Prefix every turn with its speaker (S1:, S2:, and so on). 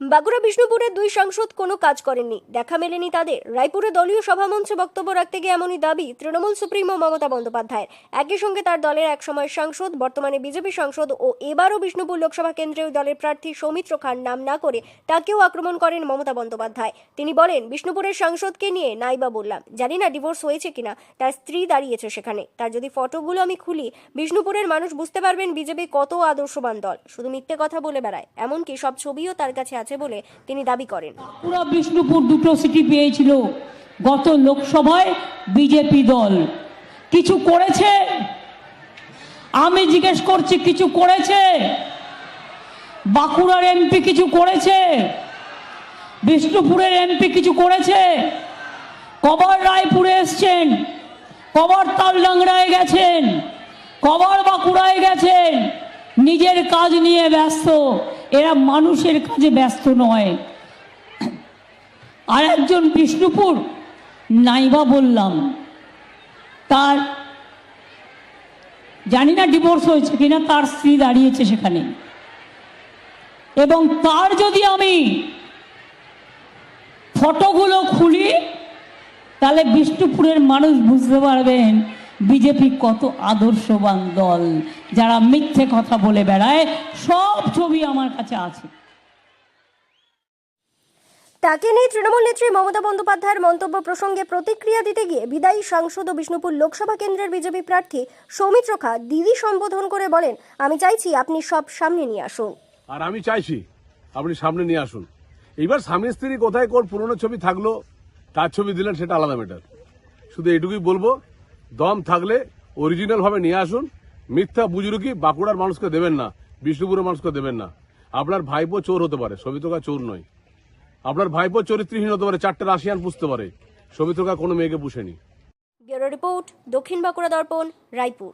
S1: বাঁকুড়া বিষ্ণুপুরের দুই সাংসদ কোনো কাজ করেননি। দেখা মেলেনি তাদের। রায়পুরে দলীয় সভামঞ্চে বক্তব্য রাখতে গিয়ে এমনই দাবি তৃণমূল সুপ্রিমো মমতা বন্দ্যোপাধ্যায়ের। একই সঙ্গে তার দলের একসময় সাংসদ, বর্তমানে বিজেপি সাংসদ ও এবারও বিষ্ণুপুর লোকসভা কেন্দ্রে ওই দলের প্রার্থী সৌমিত্র খান নাম না করে তাকেও আক্রমণ করেন মমতা বন্দ্যোপাধ্যায়। তিনি বলেন, বিষ্ণুপুরের সাংসদকে নিয়ে নাইবা বললাম। জানি না ডিভোর্স হয়েছে কিনা, তার স্ত্রী দাঁড়িয়েছে সেখানে। তার যদি ফটোগুলো আমি খুলি, বিষ্ণুপুরের মানুষ বুঝতে পারবেন বিজেপি কত আদর্শবান দল। শুধু মিথ্যে কথা বলে বেড়ায়, এমনকি সব ছবিও তার কাছে আছে বলে তিনি দাবি করেন।
S2: পুরো বিষ্ণুপুর দুটো সিটি পেয়েছিল। গত লোকসভায় বিজেপি দল। কিছু করেছে? আমি জিজ্ঞেস করছি, কিছু করেছে? বাঁকুড়ার এমপি কিছু করেছে? বিষ্ণুপুরের এমপি কিছু করেছে? কবার রায়পুরে এসছেন, কবার তালডাংরায় গেছেন, কবার বাঁকুড়ায় গেছেন, নিজের কাজ নিয়ে ব্যস্ত। এরা মানুষের কাজে ব্যস্ত নয়। আর একজন বিষ্ণুপুর নাইবা বললাম, তার, জানি না ডিভোর্স হয়েছে কিনা, তার স্ত্রী দাঁড়িয়েছে সেখানে। এবং তার যদি আমি ফটোগুলো খুলি, তাহলে বিষ্ণুপুরের মানুষ বুঝতে পারবেন, বিজেপি কত আদর্শবান দল। যারা মিথ্যে কথা বলে বেড়ায় সব ছবি আমার কাছে আছে।
S1: তাকে নিয়ে তৃণমূল নেত্রী মমতা বন্দ্যোপাধ্যায়ের মন্তব্য প্রসঙ্গে প্রতিক্রিয়া দিতে গিয়ে বিদায়ী সাংসদ ও বিষ্ণুপুর লোকসভা কেন্দ্রের বিজেপি প্রার্থী সৌমিত্র খা দিদি সম্বোধন করে বলেন আমি চাইছি আপনি সব সামনে নিয়ে আসুন।
S3: আর আমি চাইছি আপনি সামনে নিয়ে আসুন। এইবার স্বামী স্ত্রী কোথায় কোন পুরনো ছবি থাকল তার ছবি দিলেন সেটা আলাদা ম্যাটার। শুধু এটুকুই বলব দম থাকলে অরিজিনাল ভাবে নিয়ে আসুন মিথ্যা বুজরুকি বাঁকুড়ার মানুষকে দেবেন না, বিষ্ণুপুরের মানুষকে দেবেন না। আপনার ভাইপো চোর হতে পারে সবিতকা চোর নয়। আপনার ভাইপো চরিত্রহীন হতে পারে, চারটে রাশিয়ান পুষতে পারে সবিতকা কোনো মেয়েকে পুষেনি।
S1: ব্যুরো রিপোর্ট, দক্ষিণ বাঁকুড়া দর্পণ, রায়পুর।